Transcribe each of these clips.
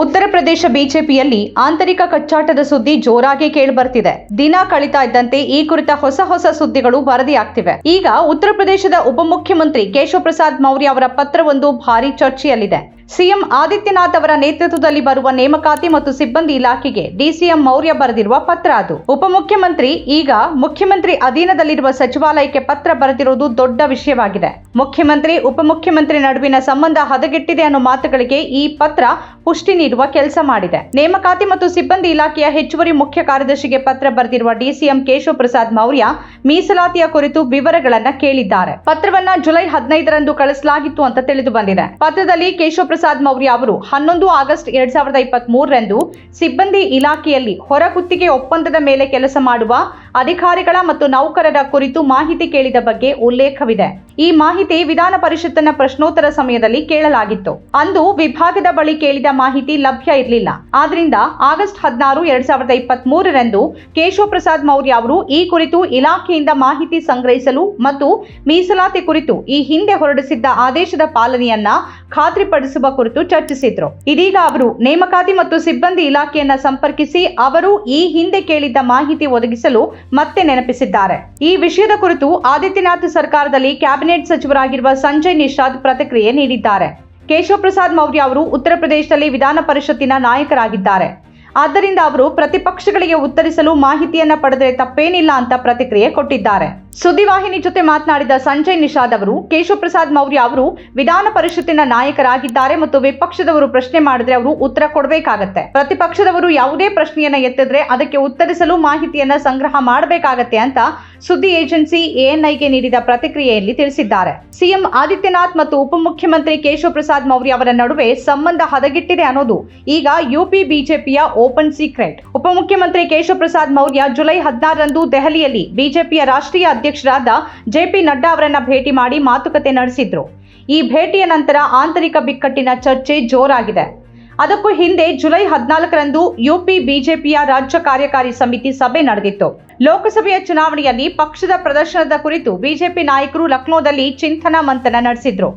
ಉತ್ತರ ಪ್ರದೇಶ ಬಿಜೆಪಿಯಲ್ಲಿ ಆಂತರಿಕ ಕಚ್ಚಾಟದ ಸುದ್ದಿ ಜೋರಾಗಿ ಕೇಳಿಬರ್ತಿದೆ. ದಿನ ಕಳೀತಾ ಇದ್ದಂತೆ ಈ ಕುರಿತ ಹೊಸ ಹೊಸ ಸುದ್ದಿಗಳು ವರದಿಯಾಗ್ತಿವೆ. ಈಗ ಉತ್ತರ ಪ್ರದೇಶದ ಉಪಮುಖ್ಯಮಂತ್ರಿ ಕೇಶವ ಪ್ರಸಾದ್ ಮೌರ್ಯ ಅವರ ಪತ್ರವೊಂದು ಭಾರಿ ಚರ್ಚೆಯಲ್ಲಿದೆ. ಸಿಎಂ ಆದಿತ್ಯನಾಥ್ ಅವರ ನೇತೃತ್ವದಲ್ಲಿ ಬರುವ ನೇಮಕಾತಿ ಮತ್ತು ಸಿಬ್ಬಂದಿ ಇಲಾಖೆಗೆ ಡಿಸಿಎಂ ಮೌರ್ಯ ಬರೆದಿರುವ ಪತ್ರ ಅದು. ಉಪಮುಖ್ಯಮಂತ್ರಿ ಈಗ ಮುಖ್ಯಮಂತ್ರಿ ಅಧೀನದಲ್ಲಿರುವ ಸಚಿವಾಲಯಕ್ಕೆ ಪತ್ರ ಬರೆದಿರುವುದು ದೊಡ್ಡ ವಿಷಯವಾಗಿದೆ. ಮುಖ್ಯಮಂತ್ರಿ, ಉಪಮುಖ್ಯಮಂತ್ರಿ ನಡುವಿನ ಸಂಬಂಧ ಹದಗೆಟ್ಟಿದೆ ಅನ್ನೋ ಮಾತುಗಳಿಗೆ ಈ ಪತ್ರ ಪುಷ್ಟಿ ನೀಡುವ ಕೆಲಸ ಮಾಡಿದೆ. ನೇಮಕಾತಿ ಮತ್ತು ಸಿಬ್ಬಂದಿ ಇಲಾಖೆಯ ಹೆಚ್ಚುವರಿ ಮುಖ್ಯ ಕಾರ್ಯದರ್ಶಿಗೆ ಪತ್ರ ಬರೆದಿರುವ ಡಿಸಿಎಂ ಕೇಶವ ಪ್ರಸಾದ್ ಮೌರ್ಯ ಮೀಸಲಾತಿಯ ಕುರಿತು ವಿವರಗಳನ್ನ ಕೇಳಿದ್ದಾರೆ. ಪತ್ರವನ್ನ ಜುಲೈ ಹದಿನೈದರಂದು ಕಳಿಸಲಾಗಿತ್ತು ಅಂತ ತಿಳಿದು ಬಂದಿದೆ. ಪತ್ರದಲ್ಲಿ ಕೇಶವ ಪ್ರಸಾದ್ ಮೌರ್ಯ ಅವರು ಹನ್ನೊಂದು ಆಗಸ್ಟ್ ಎರಡ್ ಸಾವಿರದ ಇಪ್ಪತ್ತ್ ಮೂರರಂದು ಸಿಬ್ಬಂದಿ ಇಲಾಖೆಯಲ್ಲಿ ಹೊರಗುತ್ತಿಗೆ ಒಪ್ಪಂದದ ಮೇಲೆ ಕೆಲಸ ಮಾಡುವ ಅಧಿಕಾರಿಗಳ ಮತ್ತು ನೌಕರರ ಕುರಿತು ಮಾಹಿತಿ ಕೇಳಿದ ಬಗ್ಗೆ ಉಲ್ಲೇಖವಿದೆ. ಈ ಮಾಹಿತಿ ವಿಧಾನ ಪರಿಷತ್ತಿನ ಪ್ರಶ್ನೋತ್ತರ ಸಮಯದಲ್ಲಿ ಕೇಳಲಾಗಿತ್ತು. ಅಂದು ವಿಭಾಗದ ಬಳಿ ಕೇಳಿದ ಮಾಹಿತಿ ಲಭ್ಯ ಇರಲಿಲ್ಲ. ಆದ್ರಿಂದ ಆಗಸ್ಟ್ ಹದಿನಾರು, ಎರಡ್ ಸಾವಿರದ ಇಪ್ಪತ್ತ್ ಮೂರರಂದು ಕೇಶವ ಪ್ರಸಾದ್ ಮೌರ್ಯ ಅವರು ಈ ಕುರಿತು ಇಲಾಖೆಯಿಂದ ಮಾಹಿತಿ ಸಂಗ್ರಹಿಸಲು ಮತ್ತು ಮೀಸಲಾತಿ ಕುರಿತು ಈ ಹಿಂದೆ ಹೊರಡಿಸಿದ್ದ ಆದೇಶದ ಪಾಲನೆಯನ್ನ ಖಾತ್ರಿಪಡಿಸುವ ಕುರಿತು ಚರ್ಚಿಸಿದ್ರು. ಇದೀಗ ಅವರು ನೇಮಕಾತಿ ಮತ್ತು ಸಿಬ್ಬಂದಿ ಇಲಾಖೆಯನ್ನ ಸಂಪರ್ಕಿಸಿ ಅವರು ಈ ಹಿಂದೆ ಕೇಳಿದ್ದ ಮಾಹಿತಿ ಒದಗಿಸಲು ಮತ್ತೆ ನೆನಪಿಸಿದ್ದಾರೆ. ಈ ವಿಷಯದ ಕುರಿತು ಆದಿತ್ಯನಾಥ್ ಸರ್ಕಾರದಲ್ಲಿ ಕ್ಯಾಬಿನೆಟ್ ಸಚಿವರಾಗಿರುವ ಸಂಜಯ್ ನಿಷಾದ್ ಪ್ರತಿಕ್ರಿಯೆ ನೀಡಿದ್ದಾರೆ. ಕೇಶವ ಪ್ರಸಾದ್ ಮೌರ್ಯ ಅವರು ಉತ್ತರ ಪ್ರದೇಶದಲ್ಲಿ ವಿಧಾನ ಪರಿಷತ್ತಿನ ನಾಯಕರಾಗಿದ್ದಾರೆ. ಆದ್ದರಿಂದ ಅವರು ಪ್ರತಿಪಕ್ಷಗಳಿಗೆ ಉತ್ತರಿಸಲು ಮಾಹಿತಿಯನ್ನ ಪಡೆದರೆ ತಪ್ಪೇನಿಲ್ಲ ಅಂತ ಪ್ರತಿಕ್ರಿಯೆ ಕೊಟ್ಟಿದ್ದಾರೆ. ಸುದ್ದಿವಾಹಿನಿ ಜೊತೆ ಮಾತನಾಡಿದ ಸಂಜಯ್ ನಿಷಾದ್ ಅವರು ಕೇಶವ ಪ್ರಸಾದ್ ಮೌರ್ಯ ಅವರು ವಿಧಾನ ಪರಿಷತ್ತಿನ ನಾಯಕರಾಗಿದ್ದಾರೆ ಮತ್ತು ವಿಪಕ್ಷದವರು ಪ್ರಶ್ನೆ ಮಾಡಿದ್ರೆ ಅವರು ಉತ್ತರ ಕೊಡಬೇಕಾಗತ್ತೆ. ಪ್ರತಿಪಕ್ಷದವರು ಯಾವುದೇ ಪ್ರಶ್ನೆಯನ್ನ ಎತ್ತಿದ್ರೆ ಅದಕ್ಕೆ ಉತ್ತರಿಸಲು ಮಾಹಿತಿಯನ್ನ ಸಂಗ್ರಹ ಮಾಡಬೇಕಾಗತ್ತೆ ಅಂತ ಸುದ್ದಿ ಏಜೆನ್ಸಿ ಎಎನ್ಐಗೆ ನೀಡಿದ ಪ್ರತಿಕ್ರಿಯೆಯಲ್ಲಿ ತಿಳಿಸಿದ್ದಾರೆ. ಸಿಎಂ ಆದಿತ್ಯನಾಥ್ ಮತ್ತು ಉಪಮುಖ್ಯಮಂತ್ರಿ ಕೇಶವ ಪ್ರಸಾದ್ ಮೌರ್ಯ ಅವರ ನಡುವೆ ಸಂಬಂಧ ಹದಗೆಟ್ಟಿದೆ ಅನ್ನೋದು ಈಗ ಯುಪಿ ಬಿಜೆಪಿಯ ಓಪನ್ ಸೀಕ್ರೆಟ್. ಉಪಮುಖ್ಯಮಂತ್ರಿ ಕೇಶವ ಪ್ರಸಾದ್ ಮೌರ್ಯ ಜುಲೈ ಹದಿನಾರರಂದು ದೆಹಲಿಯಲ್ಲಿ ಬಿಜೆಪಿಯ ರಾಷ್ಟ್ರೀಯ ಅಧ್ಯಕ್ಷರಾದ ಜೆಪಿ ನಡ್ಡಾ ಅವರನ್ನ ಭೇಟಿ ಮಾಡಿ ಮಾತುಕತೆ ನಡೆಸಿದ್ರು. ಈ ಭೇಟಿಯ ನಂತರ ಆಂತರಿಕ ಬಿಕ್ಕಟ್ಟಿನ ಚರ್ಚೆ ಜೋರಾಗಿದೆ. ಅದಕ್ಕೂ ಹಿಂದೆ ಜುಲೈ ಹದಿನಾಲ್ಕರಂದು ಯುಪಿ ಬಿಜೆಪಿಯ ರಾಜ್ಯ ಕಾರ್ಯಕಾರಿ ಸಮಿತಿ ಸಭೆ ನಡೆದಿತ್ತು. ಲೋಕಸಭೆಯ ಚುನಾವಣೆಯಲ್ಲಿ ಪಕ್ಷದ ಪ್ರದರ್ಶನದ ಕುರಿತು ಬಿಜೆಪಿ ನಾಯಕರು ಲಕ್ನೋದಲ್ಲಿ ಚಿಂತನ ಮಂಥನ ನಡೆಸಿದ್ರು.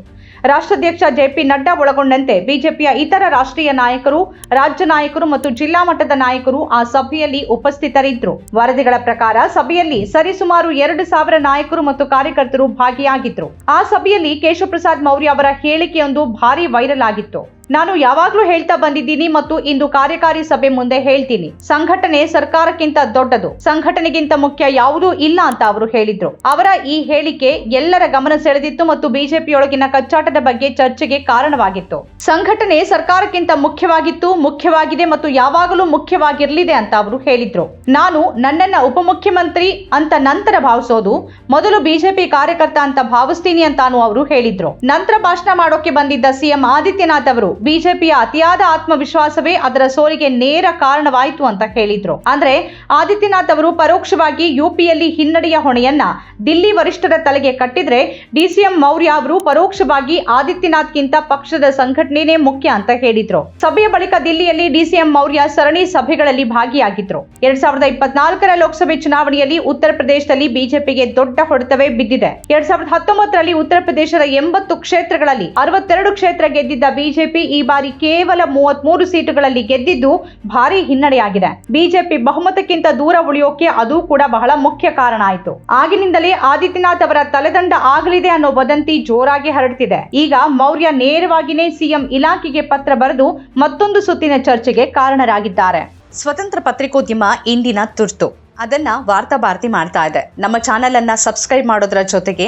ರಾಷ್ಟ್ರಾಧ್ಯಕ್ಷ ಜೆಪಿ ನಡ್ಡಾ ಒಳಗೊಂಡಂತೆ ಬಿಜೆಪಿಯ ಇತರ ರಾಷ್ಟ್ರೀಯ ನಾಯಕರು, ರಾಜ್ಯ ನಾಯಕರು ಮತ್ತು ಜಿಲ್ಲಾ ಮಟ್ಟದ ನಾಯಕರು ಆ ಸಭೆಯಲ್ಲಿ ಉಪಸ್ಥಿತರಿದ್ದರು. ವರದಿಗಳ ಪ್ರಕಾರ ಸಭೆಯಲ್ಲಿ ಸರಿಸುಮಾರು ಎರಡು ಸಾವಿರ ನಾಯಕರು ಮತ್ತು ಕಾರ್ಯಕರ್ತರು ಭಾಗಿಯಾಗಿದ್ರು ಆ ಸಭೆಯಲ್ಲಿ ಕೇಶವಪ್ರಸಾದ್ ಮೌರ್ಯ ಅವರ ಹೇಳಿಕೆಯೊಂದು ಭಾರಿ ವೈರಲ್ ಆಗಿತ್ತು. ನಾನು ಯಾವಾಗಲೂ ಹೇಳ್ತಾ ಬಂದಿದ್ದೀನಿ ಮತ್ತು ಇಂದು ಕಾರ್ಯಕಾರಿ ಸಭೆ ಮುಂದೆ ಹೇಳ್ತೀನಿ. ಸಂಘಟನೆ ಸರ್ಕಾರಕ್ಕಿಂತ ದೊಡ್ಡದು. ಸಂಘಟನೆಗಿಂತ ಮುಖ್ಯ ಯಾವುದೂ ಇಲ್ಲ ಅಂತ ಅವರು ಹೇಳಿದ್ರು. ಅವರ ಈ ಹೇಳಿಕೆ ಎಲ್ಲರ ಗಮನ ಸೆಳೆದಿತ್ತು ಮತ್ತು ಬಿಜೆಪಿಯೊಳಗಿನ ಕಚ್ಚಾಟದ ಬಗ್ಗೆ ಚರ್ಚೆಗೆ ಕಾರಣವಾಗಿತ್ತು. ಸಂಘಟನೆ ಸರ್ಕಾರಕ್ಕಿಂತ ಮುಖ್ಯವಾಗಿತ್ತು, ಮುಖ್ಯವಾಗಿದೆ ಮತ್ತು ಯಾವಾಗಲೂ ಮುಖ್ಯವಾಗಿರಲಿದೆ ಅಂತ ಅವರು ಹೇಳಿದ್ರು. ನಾನು ನನ್ನನ್ನ ಉಪಮುಖ್ಯಮಂತ್ರಿ ಅಂತ ನಂತರ ಭಾವಿಸೋದು, ಮೊದಲು ಬಿಜೆಪಿ ಕಾರ್ಯಕರ್ತ ಅಂತ ಭಾವಿಸ್ತೀನಿ ಅಂತಾನು ಅವರು ಹೇಳಿದ್ರು. ನಂತರ ಭಾಷಣ ಮಾಡೋಕೆ ಬಂದಿದ್ದ ಸಿಎಂ ಆದಿತ್ಯನಾಥ್ ಅವರು ಬಿಜೆಪಿಯ ಅತಿಯಾದ ಆತ್ಮವಿಶ್ವಾಸವೇ ಅದರ ಸೋಲಿಗೆ ನೇರ ಕಾರಣವಾಯಿತು ಅಂತ ಹೇಳಿದ್ರು. ಅಂದ್ರೆ ಆದಿತ್ಯನಾಥ್ ಅವರು ಪರೋಕ್ಷವಾಗಿ ಯುಪಿಯಲ್ಲಿ ಹಿನ್ನಡೆಯ ಹೊಣೆಯನ್ನ ದಿಲ್ಲಿ ವರಿಷ್ಠರ ತಲೆಗೆ ಕಟ್ಟಿದ್ರೆ ಡಿಸಿಎಂ ಮೌರ್ಯ ಅವರು ಪರೋಕ್ಷವಾಗಿ ಆದಿತ್ಯನಾಥ್ಗಿಂತ ಪಕ್ಷದ ಸಂಘಟನೆನೇ ಮುಖ್ಯ ಅಂತ ಹೇಳಿದ್ರು. ಸಭೆಯ ಬಳಿಕ ದಿಲ್ಲಿಯಲ್ಲಿ ಡಿಸಿಎಂ ಮೌರ್ಯ ಸರಣಿ ಸಭೆಗಳಲ್ಲಿ ಭಾಗಿಯಾಗಿದ್ರು. ಎರಡ್ ಸಾವಿರದ ಇಪ್ಪತ್ನಾಲ್ಕರ ಲೋಕಸಭೆ ಚುನಾವಣೆಯಲ್ಲಿ ಉತ್ತರ ಪ್ರದೇಶದಲ್ಲಿ ಬಿಜೆಪಿಗೆ ದೊಡ್ಡ ಹೊಡೆತವೇ ಬಿದ್ದಿದೆ. ಎರಡ್ ಸಾವಿರದ ಹತ್ತೊಂಬತ್ತರಲ್ಲಿ ಉತ್ತರ ಪ್ರದೇಶದ ಎಂಬತ್ತು ಕ್ಷೇತ್ರಗಳಲ್ಲಿ ಅರವತ್ತೆರಡು ಕ್ಷೇತ್ರ ಗೆದ್ದಿದ್ದ ಬಿಜೆಪಿ ಈ ಬಾರಿ ಕೇವಲ ಮೂವತ್ಮೂರು ಸೀಟುಗಳಲ್ಲಿ ಗೆದ್ದಿದ್ದು ಭಾರಿ ಹಿನ್ನಡೆಯಾಗಿದೆ. ಬಿಜೆಪಿ ಬಹುಮತಕ್ಕಿಂತ ದೂರ ಉಳಿಯೋಕೆ ಅದು ಕೂಡ ಬಹಳ ಮುಖ್ಯ ಕಾರಣ ಆಯಿತು. ಆಗಿನಿಂದಲೇ ಆದಿತ್ಯನಾಥ್ ಅವರ ತಲೆದಂಡ ಆಗಲಿದೆ ಅನ್ನೋ ವದಂತಿ ಜೋರಾಗಿ ಹರಡ್ತಿದೆ. ಈಗ ಮೌರ್ಯ ನೇರವಾಗಿನೇ ಸಿಎಂ ಇಲಾಖೆಗೆ ಪತ್ರ ಬರೆದು ಮತ್ತೊಂದು ಸುತ್ತಿನ ಚರ್ಚೆಗೆ ಕಾರಣರಾಗಿದ್ದಾರೆ. ಸ್ವತಂತ್ರ ಪತ್ರಿಕೋದ್ಯಮ ಇಂದಿನ ತುರ್ತು. ಅದನ್ನ ವಾರ್ತಾಭಾರತಿ ಮಾಡ್ತಾ ಇದೆ. ನಮ್ಮ ಚಾನೆಲ್ ಅನ್ನ ಸಬ್ಸ್ಕ್ರೈಬ್ ಮಾಡೋದ್ರ ಜೊತೆಗೆ